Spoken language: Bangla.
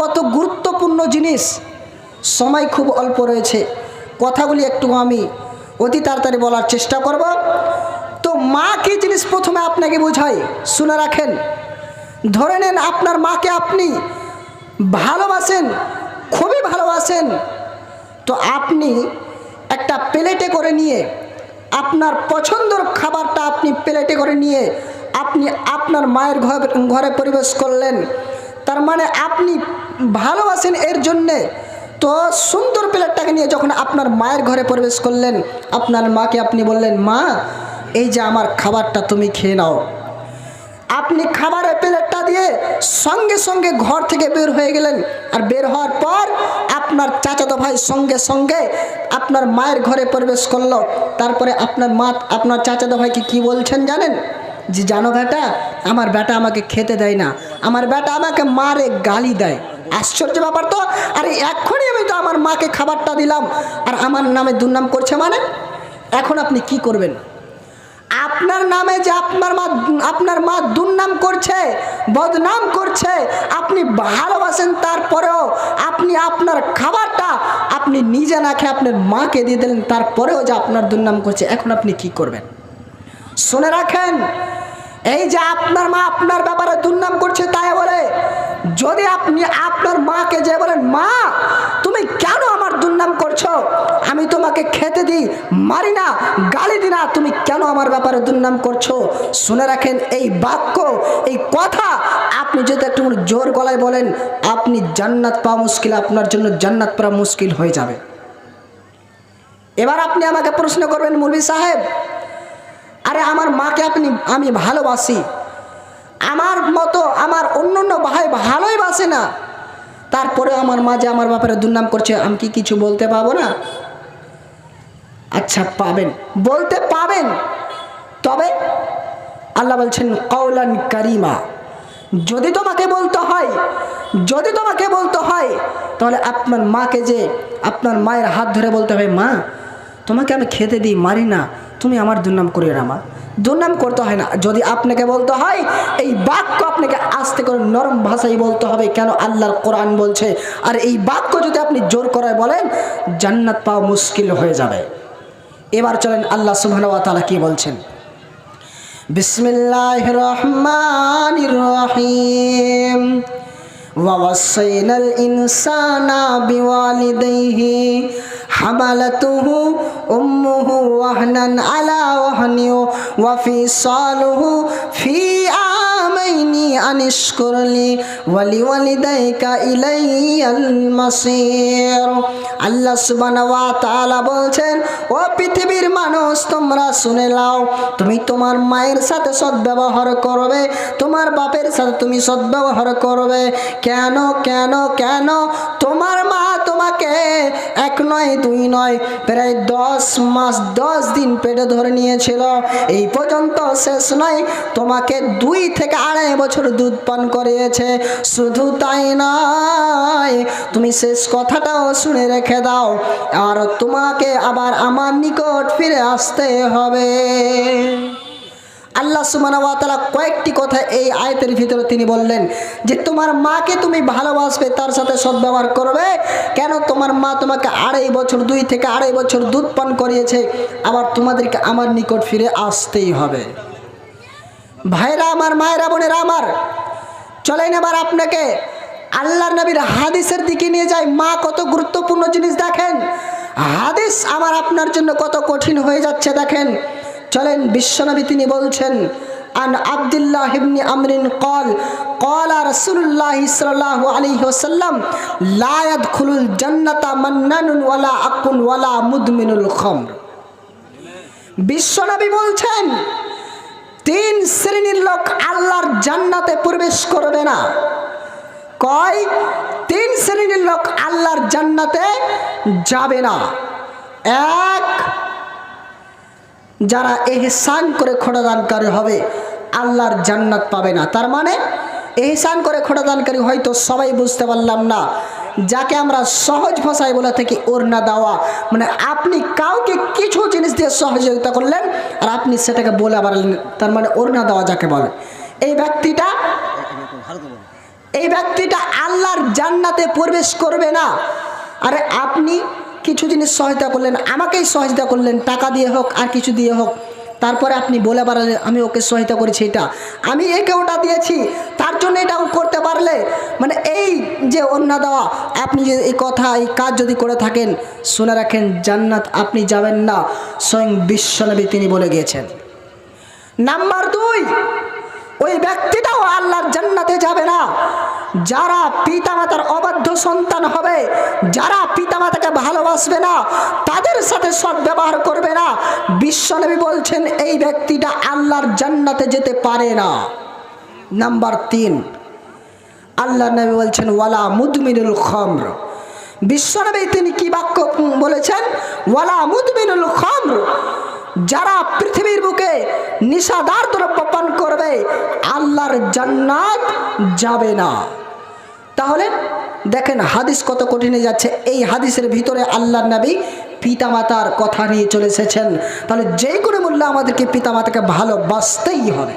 কত গুরুত্বপূর্ণ জিনিস। সময় খুব অল্প রয়েছে। কথাগুলি একটু আমি অতি তাড়াতাড়ি বলার চেষ্টা করব। তো মা কি জিনিস প্রথমে আপনাকে বোঝাই শুনে রাখেন। ধরে নেন আপনার মাকে আপনি ভালোবাসেন, খুবই ভালোবাসেন। তো আপনি একটা প্লেটে করে নিয়ে আপনার পছন্দর খাবারটা আপনি প্লেটে করে নিয়ে আপনি আপনার মায়ের ঘর ঘরে পরিবেশ করলেন। তার মানে আপনি ভালোবাসেন এর জন্যে। তো সুন্দর প্লেটটাকে নিয়ে যখন আপনার মায়ের ঘরে প্রবেশ করলেন, আপনার মাকে আপনি বললেন, মা, এই যে আমার খাবারটা তুমি খেয়ে নাও। আপনি খাবারের প্লেটটা দিয়ে সঙ্গে সঙ্গে ঘর থেকে বের হয়ে গেলেন। আর বের হওয়ার পর আপনার চাচাতো ভাই সঙ্গে সঙ্গে আপনার মায়ের ঘরে প্রবেশ করল। তারপরে আপনার মা, আপনার চাচাতো ভাইকে কি বলছেন জানেন? যে জানো বেটা, আমার বেটা আমাকে খেতে দেয় না। আমার বেটা আমাকে মারে, গালি দেয়। আশ্চর্য ব্যাপার তো। আরে এক্ষুনি আমি তো আমার মাকে খাবারটা দিলাম। আর আমার নামে দুর্নাম করছে মানে? এখন আপনি কি করবেন? আপনার নামে যে আপনার মা আপনার মা দুর্নাম করছে, বদনাম করছে, আপনি ভালোবাসেন তারপরেও আপনি আপনার খাবারটা আপনি নিজে না খেয়ে আপনার মাকে দিয়ে দিলেন, তারপরেও যে আপনার দুর্নাম করছে, এখন আপনি কি করবেন? শুনে রাখেন এই যে আপনার মা আপনার ব্যাপারে দুর্নাম করছে তাই বলে, যদি আপনি আপনার মাকে যে বলেন, মা, তুমি কেন আমার দুর্নাম করছ? আমি তোমাকে খেতে দিই, মারি না, গালি দি না, তুমি কেন আমার ব্যাপারে দুর্নাম করছ? শুনে রাখেন এই বাক্য, এই কথা আপনি যদি একটু জোর গলায় বলেন, আপনি জান্নাত পাওয়া মুশকিল, আপনার জন্য জান্নাত পাওয়া মুশকিল হয়ে যাবে। এবার আপনি আমাকে প্রশ্ন করবেন মুরবি সাহেব আরে আমার মাকে আপনি, আমি ভালোবাসি। আমার মতো আমার অন্য অন্য ভাই ভালোই বাসে না। তারপরে আমার মা যে আমার ব্যাপারে দুর্নাম করছে, আমি কি কিছু বলতে পাবো না? আচ্ছা পাবেন। বলতে পাবেন। তবে আল্লাহ বলছেন কৌলান কারিমা, যদি তোমাকে বলতে হয়, যদি তোমাকে বলতে হয়, তাহলে আপনার মাকে যে আপনার মায়ের হাত ধরে বলতে হবে, মা, তোমাকে আমি খেতে দিই, মারি না। তুমি আমার দুর্নাম করিও না, মা। দুর্নাম করতে হয় না। যদি আপনাকে বলতে হয়, এই বাক্য আপনাকে আস্তে করে নরম ভাষায় বলতে হবে কেন আল্লাহর কোরআন বলছে। আর এই বাক্য যদি আপনি জোর করায় বলেন, জান্নাত পাওয়া মুশকিল হয়ে যাবে। এবার চলেন আল্লাহ সুবহানাহু তালা কি বলছেন? বিসমিল্লাহ রহমান রহিম। ووصينا الإنسان بوالديه حملته أمه وهنا على وهن وفصاله في আলাইনি আনিস করলি, ওয়ালি ওয়ালি দায়িকা ইলাই আল মাসির। আল্লাহ সুবানওয়া তালা বলছেন, ও পৃথিবীর মানুষ, তোমরা শুনে লাও তুমি তোমার মায়ের সাথে সদ্ব্যবহার করবে, তোমার বাপের সাথে তুমি সদ্ব্যবহার করবে। কেন কেন কেন? নয় দুই নয়। প্রায় দশ মাস, দশ দিন পেটে ধরে নিয়েছিল। এই পর্যন্ত শেষ নয়, তোমাকে দুই থেকে আড়াই বছর দুধ পান করিয়েছে। শুধু তাই নয়, তুমি শেষ কথাটাও শুনে রেখে দাও। আর তোমাকে আবার আমার নিকট ফিরে আসতে হবে। আল্লাহ কয়েকটি কথা এই আয়তের ভিতরে তিনি বললেন যে, তোমার মাকে তুমি ভালোবাসবে, তার সাথে সদ্ব্যবহার করবে। কেন তোমার মা তোমাকে আড়াই বছর, দুই থেকে আড়াই বছর দুধ পান করিয়েছে? আবার তোমাদেরকে আমার নিকট ফিরে আসতেই হবে। ভাইরা আমার, মায়েরা, বোনেরা আমার, চলেন এবার আপনাকে আল্লাহ নবীর হাদিসের দিকে নিয়ে যায় মা, কত গুরুত্বপূর্ণ জিনিস দেখেন। হাদিস আমার আপনার জন্য কত কঠিন হয়ে যাচ্ছে, দেখেন। চলেন বিশ্বনবী তিনি বলছেন আন আব্দুল্লাহ ইবনি আমরিন কল قال رسول الله صلى الله عليه وسلم لا يدخل الجنة منان ولا أقل ولا مدمن الخمر বিশ্বনবী বলছেন তিন শ্রেণীর লোক আল্লাহর জান্নাতে প্রবেশ করবে না কয় তিন শ্রেণীর লোক আল্লাহর জান্নাতে যাবে না এক যারা এহসান করে খোড়াদানকারী হবে, আল্লাহর জান্নাত পাবে না। তার মানে এহসান করে খোড়াদানকারী হয়তো সবাই বুঝতে পারলাম না। যাকে আমরা সহজ ভাষায় বলে থাকি ওড়না দেওয়া। মানে আপনি কাউকে কিছু জিনিস দিয়ে সহযোগিতা করলেন আর আপনি সেটাকে বলে আবার তার মানে ওড়না দেওয়া যাকে বলে। এই ব্যক্তিটা এই ব্যক্তিটা আল্লাহর জান্নাতে প্রবেশ করবে না। আরে আপনি কিছু জিনিস সহায়তা করলেন, আমাকেই সহায়তা করলেন, টাকা দিয়ে হোক আর কিছু দিয়ে হোক। তারপরে আপনি বলে পারলেন আমি ওকে সহায়তা করেছি এটা। আমি একে ওটা দিয়েছি, তার জন্য এটাও করতে পারলে মানে এই যে অন্য দেওয়া, আপনি যে এই কথা, এই কাজ যদি করে থাকেন, শুনে রাখেন, জান্নাত আপনি যাবেন না, স্বয়ং বিশ্বনবী তিনি বলে গিয়েছেন। নাম্বার দুই, ওই ব্যক্তিটাও আল্লাহর জান্নাতে যাবে না। যারা পিতামাতার অবাধ্য সন্তান হবে, যারা পিতামাতাকে ভালোবাসবে না, তাদের সাথে সৎ ব্যবহার করবে না। বিশ্বনবী বলছেন, এই ব্যক্তিটা আল্লাহর জান্নাতে যেতে পারে না। নাম্বার তিন আল্লাহ নবী বলছেন, ওয়ালা মুদমিনুল খমর। বিশ্বনবী তিনি কি বাক্য বলেছেন? ওয়ালা মুদমিনুল খমর। যারা পৃথিবীর বুকে নিশাদার দ্রব্য পান করবে, আল্লাহর জান্নাত যাবে না। তাহলে দেখেন হাদিস কত কঠিনে যাচ্ছে। এই হাদিসের ভিতরে আল্লাহ নবী পিতামাতার কথা নিয়ে চলে এসেছেন। তাহলে যে কোনো মূল্যে আমাদেরকে পিতামাতাকে ভালোবাসতেই হবে।